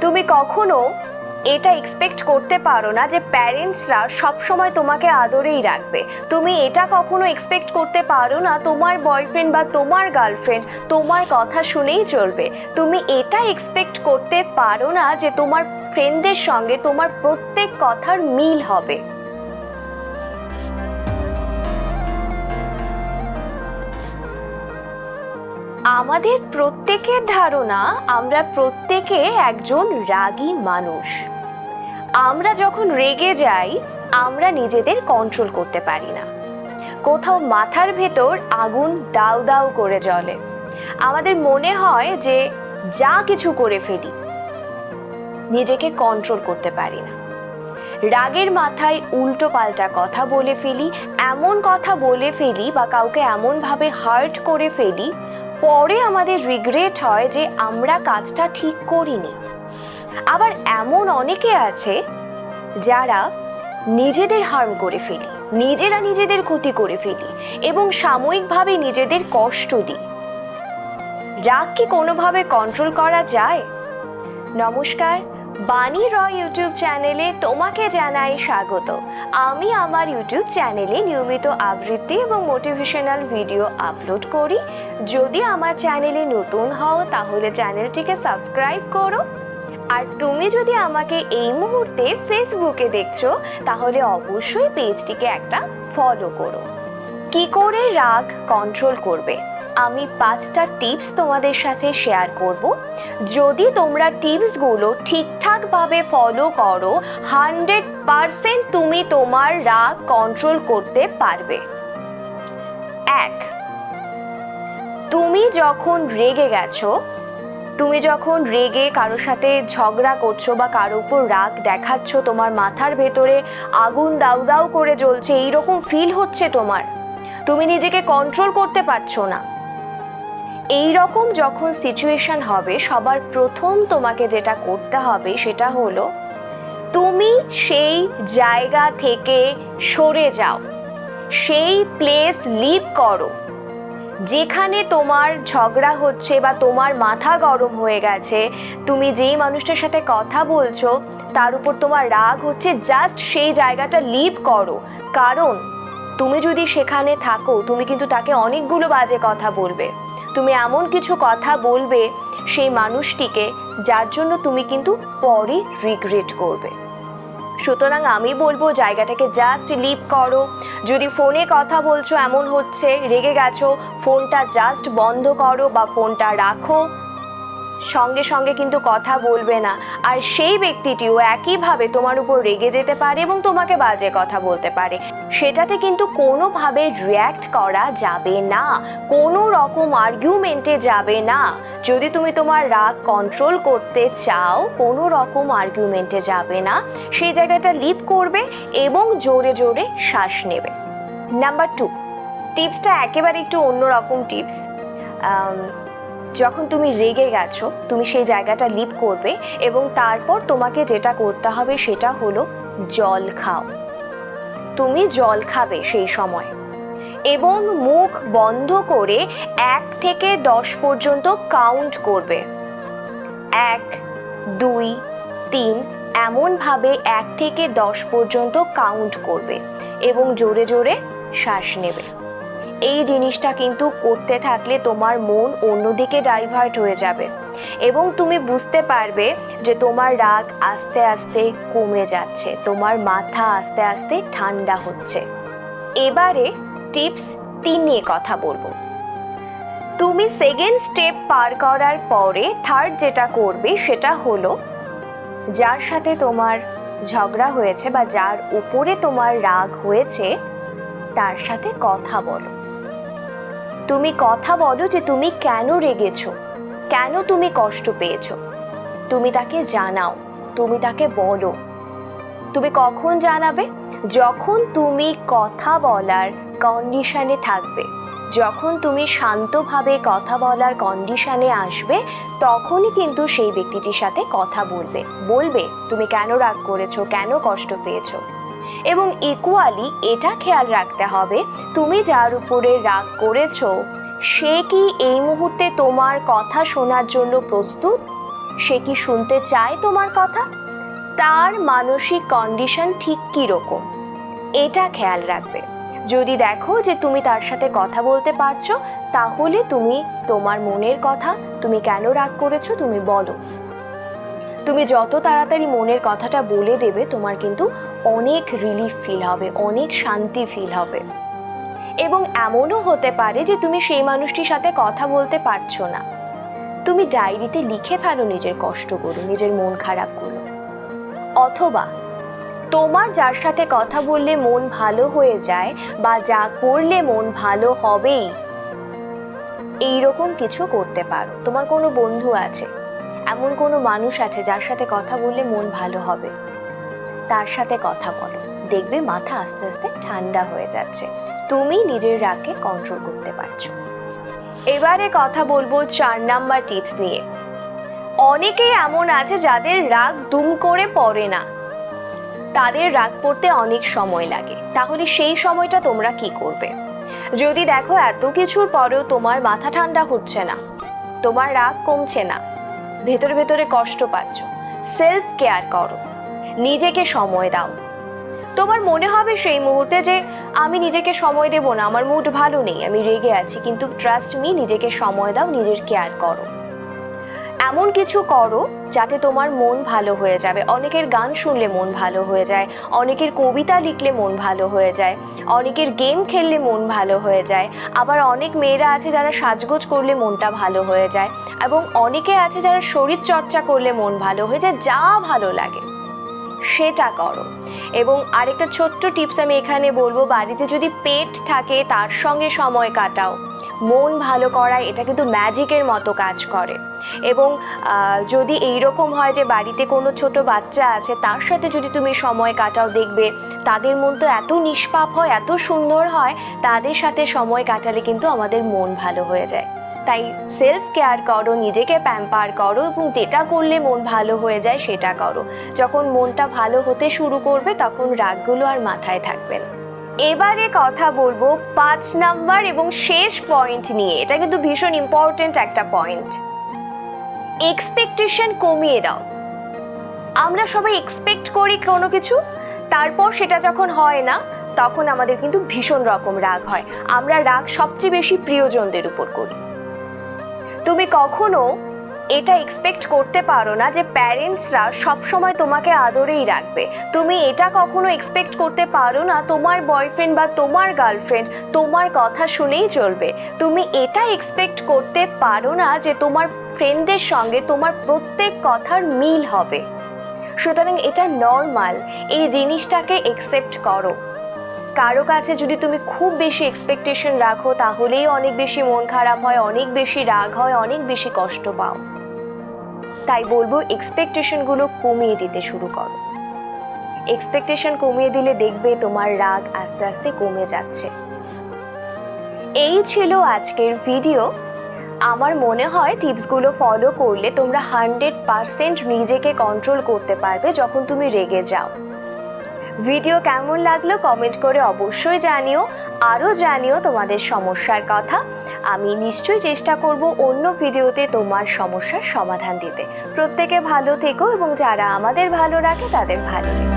তুমি কখনো এটা এক্সপেক্ট করতে পারো না যে প্যারেন্টসরা সবসময় তোমাকে আদরেই রাখবে। তুমি এটা কখনো এক্সপেক্ট করতে পারো না তোমার বয়ফ্রেন্ড বা তোমার গার্লফ্রেন্ড তোমার কথা শুনেই চলবে। তুমি এটা এক্সপেক্ট করতে পারো না যে তোমার ফ্রেন্ডদের সঙ্গে তোমার প্রত্যেক কথার মিল হবে। আমাদের প্রত্যেকের ধারণা, আমরা প্রত্যেকে একজন রাগী মানুষ। আমরা যখন রেগে যাই, আমরা নিজেদের কন্ট্রোল করতে পারি না। কোথাও মাথার ভেতর আগুন দাউ দাউ করে জ্বলে। আমাদের মনে হয় যে যা কিছু করে ফেলি, নিজেকে কন্ট্রোল করতে পারি না। রাগের মাথায় উল্টো পাল্টা কথা বলে ফেলি, এমন কথা বলে ফেলি বা কাউকে এমনভাবে হার্ট করে ফেলি পরে আমাদের রিগ্রেট হয় যে আমরা কাজটা ঠিক করিনি। আবার এমন অনেকে আছে যারা নিজেদের হার্ম করে ফেলি, নিজেরা নিজেদের ক্ষতি করে ফেলি এবং সাময়িকভাবে নিজেদের কষ্ট দিই রাগ কি কোনোভাবে কন্ট্রোল করা যায়? নমস্কার বাণী রয় ইউটিউব চ্যানেলে তোমাকে জানাই স্বাগত। আমি আমার ইউটিউব চ্যানেলে নিয়মিত আবৃত্তি এবং মোটিভেশনাল ভিডিও আপলোড করি। যদি আমার চ্যানেলে নতুন হও, তাহলে চ্যানেলটিকে সাবস্ক্রাইব করো। আর তুমি যদি আমাকে এই মুহূর্তে ফেসবুকে দেখছ, তাহলে অবশ্যই পেজটিকে একটা ফলো করো। কি করে রাগ কন্ট্রোল করবে? আমি পাঁচটা টিপস তোমাদের সাথে শেয়ার করব। যদি তোমরা টিপসগুলো ঠিকঠাকভাবে ফলো করো, হান্ড্রেড পারসেন্ট তুমি তোমার রাগ কন্ট্রোল করতে পারবে। এক, তুমি যখন রেগে গেছো, তুমি যখন রেগে কারোর সাথে ঝগড়া করছ বা কারও উপর রাগ দেখাচ্ছ, তোমার মাথার ভেতরে আগুন দাউ দাউ করে জ্বলছে, এইরকম ফিল হচ্ছে তোমার। তুমি নিজেকে কন্ট্রোল করতে পারছ না। এই রকম যখন সিচুয়েশন হবে, সবার প্রথম তোমাকে যেটা করতে হবে সেটা হলো, তুমি সেই জায়গা থেকে সরে যাও। সেই প্লেস লিভ করো। যেখানে তোমার ঝগড়া হচ্ছে বা তোমার মাথা গরম হয়ে গেছে, তুমি যেই মানুষটার সাথে কথা বলছো, তার উপর তোমার রাগ হচ্ছে জাস্ট সেই জায়গাটা লিভ করো। কারণ, তুমি যদি সেখানে থাকো, তুমি কিন্তু তাকে অনেকগুলো বাজে কথা বলবে। তুমি এমন কিছু কথা বলবে সেই মানুষটিকে যার জন্য তুমি কিন্তু পরে রিগ্রেট করবে। সুতরাং আমি বলব, জায়গাটাকে জাস্ট লিভ করো। যদি ফোনে কথা বলছো, এমন হচ্ছে, রেগে গেছো, ফোনটা জাস্ট বন্ধ করো বা ফোনটা রাখো। সঙ্গে সঙ্গে কিন্তু কথা বলবে না। আর সেই ব্যক্তিটিও একইভাবে তোমার উপর রেগে যেতে পারে এবং তোমাকে বাজে কথা বলতে পারে। সেটাতে কিন্তু কোনোভাবে রিয়্যাক্ট করা যাবে না। কোনো রকম আর্গুমেন্টে যাবে না। যদি তুমি তোমার রাগ কন্ট্রোল করতে চাও, কোনো রকম আর্গুমেন্টে যাবে না। সেই জায়গাটা লিপ করবে এবং জোরে জোরে শ্বাস নেবে। নাম্বার টু টিপসটা একেবারে একটু অন্যরকম টিপস যখন তুমি রেগে গেছো, তুমি সেই জায়গাটা লিপ করবে এবং তারপর তোমাকে যেটা করতে হবে সেটা হলো জল খাও। তুমি জল খাবে সেই সময় এবং মুখ বন্ধ করে এক থেকে দশ পর্যন্ত কাউন্ট করবে। এক, দুই, তিন, এমনভাবে এক থেকে দশ পর্যন্ত কাউন্ট করবে এবং জোরে জোরে শ্বাস নেবে। এই জিনিসটা কিন্তু করতে থাকলে তোমার মন অন্যদিকে ডাইভার্ট হয়ে যাবে। এবং তুমি বুঝতে পারবে যে তোমার রাগ আস্তে আস্তে কমে যাচ্ছে, তোমার মাথা আস্তে আস্তে ঠান্ডা হচ্ছে। এবারে টিপস তিন নিয়ে কথা বলব। তুমি সেকেন্ড স্টেপ পার করার পরে থার্ড যেটা করবে সেটা হলো, যার সাথে তোমার ঝগড়া হয়েছে বা যার উপরে তোমার রাগ হয়েছে, তার সাথে কথা বলো। তুমি কথা বলো যে তুমি কেন রেগেছো? কেন তুমি কষ্ট পেয়েছ? তুমি তাকে জানাও, তুমি তাকে বলো। তুমি কখন জানাবে? যখন তুমি কথা বলার কন্ডিশনে থাকবে। যখন তুমি শান্তভাবে কথা বলার কন্ডিশনে আসবে, তখনই কিন্তু সেই ব্যক্তিটির সাথে কথা বলবে। বলবে, তুমি কেন রাগ করেছ? কেন কষ্ট পেয়েছ? এবং ইকুয়ালি এটা খেয়াল রাখতে হবে। তুমি যার উপরে রাগ করেছ, সে কি এই মুহূর্তে তোমার কথা শোনার জন্য প্রস্তুত? সে কি শুনতে চায় তোমার কথা? তার মানসিক কন্ডিশন ঠিক কীরকম? এটা খেয়াল রাখবে। যদি দেখো যে তুমি তার সাথে কথা বলতে পারছ, তাহলে তুমি তোমার মনের কথা, তুমি কেন রাগ করেছ তুমি বলো। তুমি যত তাড়াতাড়ি মনের কথাটা বলে দেবে, তোমার কিন্তু অনেক রিলিফ ফিল হবে, অনেক শান্তি ফিল হবে। এবং এমনও হতে পারে যে তুমি সেই মানুষটির সাথে কথা বলতে পারছ না। তুমি ডায়েরিতে লিখে ফেলো নিজের কষ্টগুলো, নিজের মন খারাপগুলো। অথবা তোমার যার সাথে কথা বললে মন ভালো হয়ে যায় বা যা করলে মন ভালো হবেই, এইরকম কিছু করতে পারো। তোমার কোনো বন্ধু আছে এমন কোনো মানুষ আছে যার সাথে কথা বললে মন ভালো হবে। তার সাথে কথা বলো। দেখবে মাথা আস্তে আস্তে ঠান্ডা হয়ে যাচ্ছে। তুমি নিজের রাগকে কন্ট্রোল করতে পারছ। এবারে কথা বলব চার নাম্বার টিপস নিয়ে। অনেকেই এমন আছে যাদের রাগ দুম করে পড়ে না। তাদের রাগ পড়তে অনেক সময় লাগে। তাহলে সেই সময়টা তোমরা কি করবে? যদি দেখো এত কিছুর পরেও তোমার মাথা ঠান্ডা হচ্ছে না, তোমার রাগ কমছে না ভেতরে ভেতরে কষ্ট পাচ্ছ। সেলফ কেয়ার করো। নিজেকে সময় দাও। তোমার মনে হবে সেই মুহূর্তে যে আমি নিজেকে সময় দেব না, আমার মুড ভালো নেই, আমি রেগে আছি, কিন্তু ট্রাস্ট মি নিজেকে সময় দাও, নিজের কেয়ার করো। এমন কিছু করো যাতে তোমার মন ভালো হয়ে যাবে। অনেকের গান শুনলে মন ভালো হয়ে যায়, অনেকের কবিতা লিখলে মন ভালো হয়ে যায়, অনেকের গেম খেললে মন ভালো হয়ে যায়। আবার অনেক মেয়েরা আছে যারা সাজগোজ করলে মনটা ভালো হয়ে যায় এবং অনেকে আছে যারা শরীর চর্চা করলে মন ভালো হয়ে যায়, যা ভালো লাগে। সেটা করো। এবং আরেকটা ছোট্ট টিপস আমি এখানে বলব, বাড়িতে যদি পেট থাকে তার সঙ্গে সময় কাটাও। মন ভালো করায়, এটা কিন্তু ম্যাজিকের মতো কাজ করে। এবং যদি এইরকম হয় যে বাড়িতে কোনো ছোট বাচ্চা আছে, তার সাথে যদি তুমি সময় কাটাও দেখবে, তাদের মন তো এত নিষ্পাপ হয়, এত সুন্দর হয়, তাদের সাথে সময় কাটালে কিন্তু আমাদের মন ভালো হয়ে যায়। তাই সেলফ কেয়ার করো, নিজেকে প্যাম্পার করো এবং যেটা করলে মন ভালো হয়ে যায় সেটা করো। যখন মনটা ভালো হতে শুরু করবে, তখন রাগগুলো আর মাথায় থাকবে না। এবারে কথা বলব পাঁচ নাম্বার এবং শেষ পয়েন্ট নিয়ে। এটা কিন্তু ভীষণ ইম্পর্টেন্ট একটা পয়েন্ট এক্সপেকটেশন কমিয়ে দাও। আমরা সবাই এক্সপেক্ট করি কোনো কিছু, তারপর সেটা যখন হয় না, তখন আমাদের কিন্তু ভীষণ রকম রাগ হয়। আমরা রাগ সবচেয়ে বেশি প্রিয়জনদের উপর করি। তুমি কখনো এটা এক্সপেক্ট করতে পারো না যে প্যারেন্টসরা সবসময় তোমাকে আদরেই রাখবে। তুমি এটা কখনো এক্সপেক্ট করতে পারো না, তোমার বয়ফ্রেন্ড বা তোমার গার্লফ্রেন্ড তোমার কথা শুনেই চলবে। তুমি এটা এক্সপেক্ট করতে পারো না যে তোমার ফ্রেন্ডদের সঙ্গে তোমার প্রত্যেক কথার মিল হবে। সুতরাং এটা নর্মাল এই জিনিসটাকে একসেপ্ট করো। কারও কাছে যদি তুমি খুব বেশি এক্সপেকটেশন রাখো, তাহলেই অনেক বেশি মন খারাপ হয়, অনেক বেশি রাগ হয়, অনেক বেশি কষ্ট পাও। তাই বলব এক্সপেকটেশনগুলো কমিয়ে দিতে শুরু করো। এক্সপেকটেশন কমিয়ে দিলে দেখবে তোমার রাগ আস্তে আস্তে কমে যাচ্ছে। এই ছিল আজকের ভিডিও আমার মনে হয় টিপসগুলো ফলো করলে তোমরা হান্ড্রেড পারসেন্ট নিজেকে কন্ট্রোল করতে পারবে যখন তুমি রেগে যাও। ভিডিও কেমন লাগল কমেন্ট করে অবশ্যই জানিও। আরও জানিও তোমাদের সমস্যার কথা। আমি নিশ্চয়ই চেষ্টা করব অন্য ভিডিওতে তোমার সমস্যার সমাধান দিতে। প্রত্যেকে ভালো থেকো এবং যারা আমাদের ভালো রাখে তাদের ভালো রেখো।